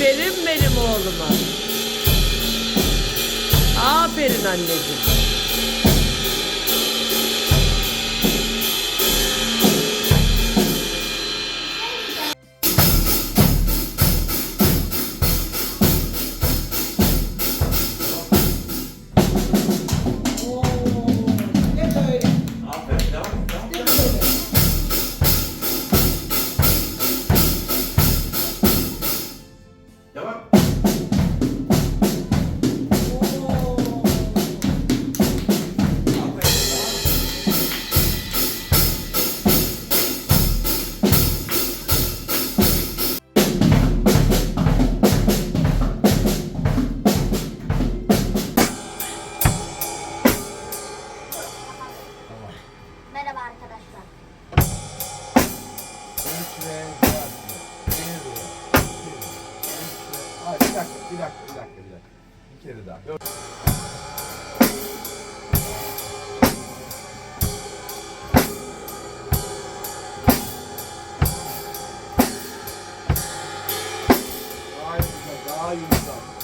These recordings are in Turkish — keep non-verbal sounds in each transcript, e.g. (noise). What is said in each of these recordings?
Aferin benim oğluma. Aferin anneciğim. Bir dakika, bir dakika, bir dakika, bir dakika. Bir kere daha. Daha yumuşak, daha yumuşak.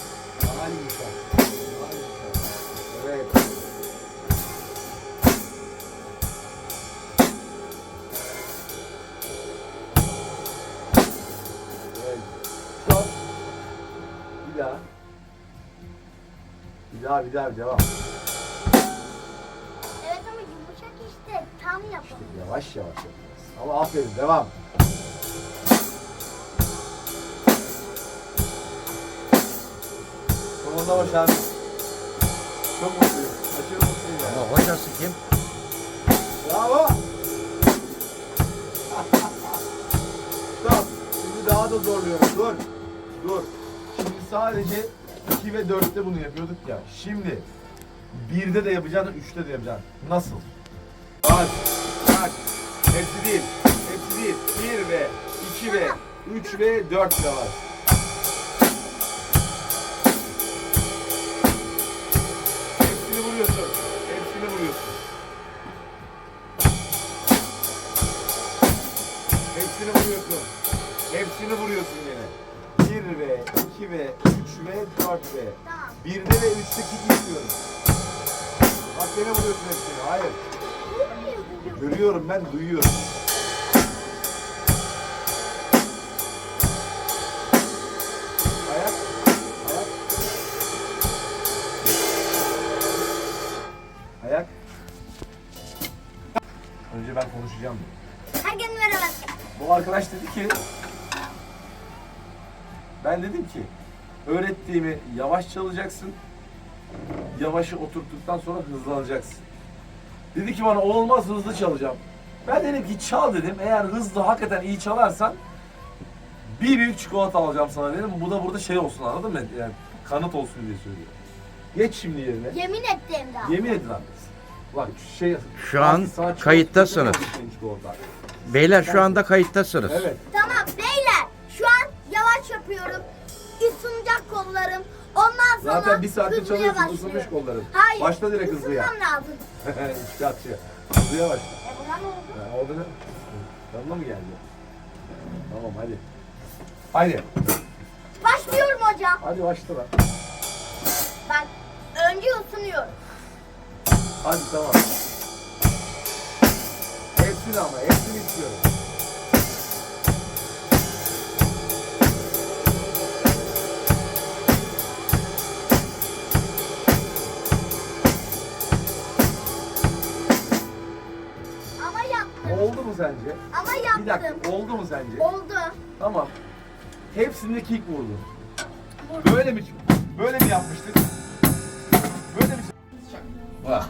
Bir daha. Bir daha, bir daha, bir devam. Evet ama yumuşak işte tam yapalım. Yavaş yavaş yapacağız. Ama aferin, devam. Sonunda başardık. Çok mutluyum. Aşırı mutluyum yani. Ama hocası kim? Bravo. (laughs) Stop. Şimdi daha da zorluyorum. Dur. Dur. Sadece 2 ve 4'te bunu yapıyorduk ya. Şimdi 1'de de yapacaksın, 3'te de yapacaksın. Nasıl? Bak. Bak. Hepsi değil. Hepsi değil. 1 ve 2 ve 3 ve 4 de var. Hepsini vuruyorsun. Hepsini vuruyorsun. Hepsini vuruyorsun. Hepsini vuruyorsun yine. 1 ve 2 ve 3 ve 4 ve. Tamam. 1'de ve 3'te kick istiyorum. Bak yine vuruyorsun hepsini. Hayır. Görüyorum ben, duyuyorum. Ayak. Ayak. Ayak. Önce ben konuşacağım. Herkese merhaba. Bu arkadaş dedi ki ben dedim ki öğrettiğimi yavaş çalacaksın. Yavaşı oturttuktan sonra hızlanacaksın. Dedi ki bana olmaz hızlı çalacağım. Ben dedim ki çal dedim. Eğer hızlı hakikaten iyi çalarsan bir büyük çikolata alacağım sana dedim. Bu da burada şey olsun anladın mı? Yani kanıt olsun diye söylüyorum. Geç şimdi yerine. Yemin ettim daha. Yemin edin abi. Bak şey Şu an kayıttasınız. Beyler şu anda kayıttasınız. Evet. Zaten bir saattir hızlıya çalıyorsun başlıyorum. ısınmış kolların. Hayır. Başla direkt hızlıya. Isınmam lazım. (laughs) Çıkartıyor. Hızlıya başla. E buna ne oldu? Ha, oldu ne? Yanına mı geldi? Tamam hadi. Haydi. Başlıyorum hocam. Hadi başla lan. Bak önce ısınıyorum. Hadi tamam. Hepsini ama hepsini istiyorum. Oldu mu sence? Ama Bir yaptım. dakika oldu mu sence? Oldu. Tamam. Hepsinde kick vurdun. Böyle mi? Böyle mi yapmıştık? Böyle mi? Bak.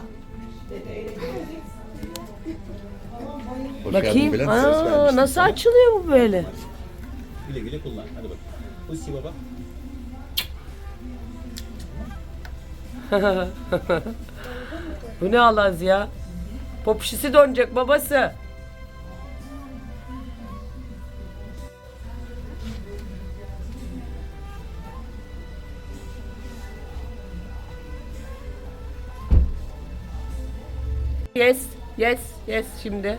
Hoş geldin Bakayım. Bülent. Aa, nasıl açılıyor bu böyle? Güle güle kullan. Hadi bak. Husi (laughs) baba. Bu ne alaz ya? Popşisi dönecek babası. Yes, yes, yes şimdi.